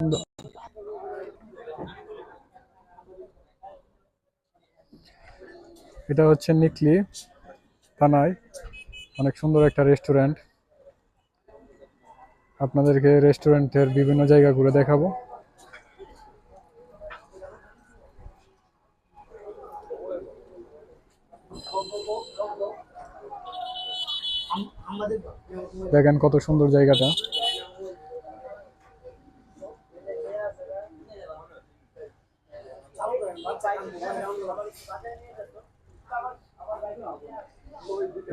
No. এটা হচ্ছে নিকলি থানায়। অনেক সুন্দর একটা রেস্টুরেন্ট আপনাদেরকে রেস্টুরেন্টের বিভিন্ন জায়গা ঘুরে দেখাবো। দেখেন কত সুন্দর জায়গাটা।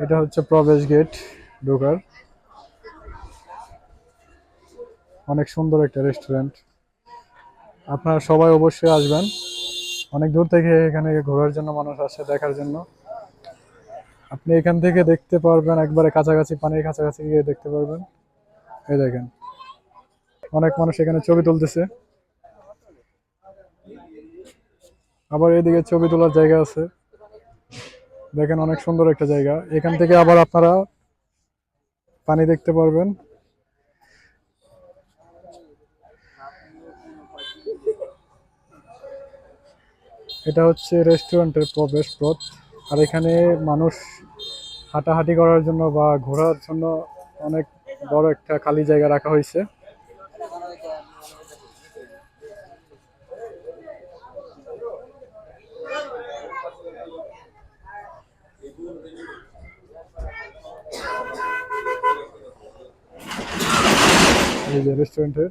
এটা হচ্ছে প্রবেশ গেট ঢোকার। অনেক সুন্দর একটা রেস্টুরেন্ট আপনারা সবাই অবশ্যই আসবেন। অনেক দূর থেকে এখানে ঘোরার জন্য মানুষ আসে দেখার জন্য। আপনি এখান থেকে দেখতে পারবেন, একবারে কাছাকাছি পানির কাছাকাছি গিয়ে দেখতে পারবেন। এই দেখেন, অনেক মানুষ এখানে ছবি তুলতেছে। আবার এদিকে ছবি তোলার জায়গা আছে। দেখেন অনেক সুন্দর একটা জায়গা। এখান থেকে আবার আপনারা পানি দেখতে পারবেন। এটা হচ্ছে রেস্টুরেন্টের প্রবেশ পথ। আর এখানে মানুষ হাঁটাহাঁটি করার জন্য বা ঘোরার জন্য অনেক বড় একটা খালি জায়গা রাখা হয়েছে। এই যে রেস্টুরেন্টের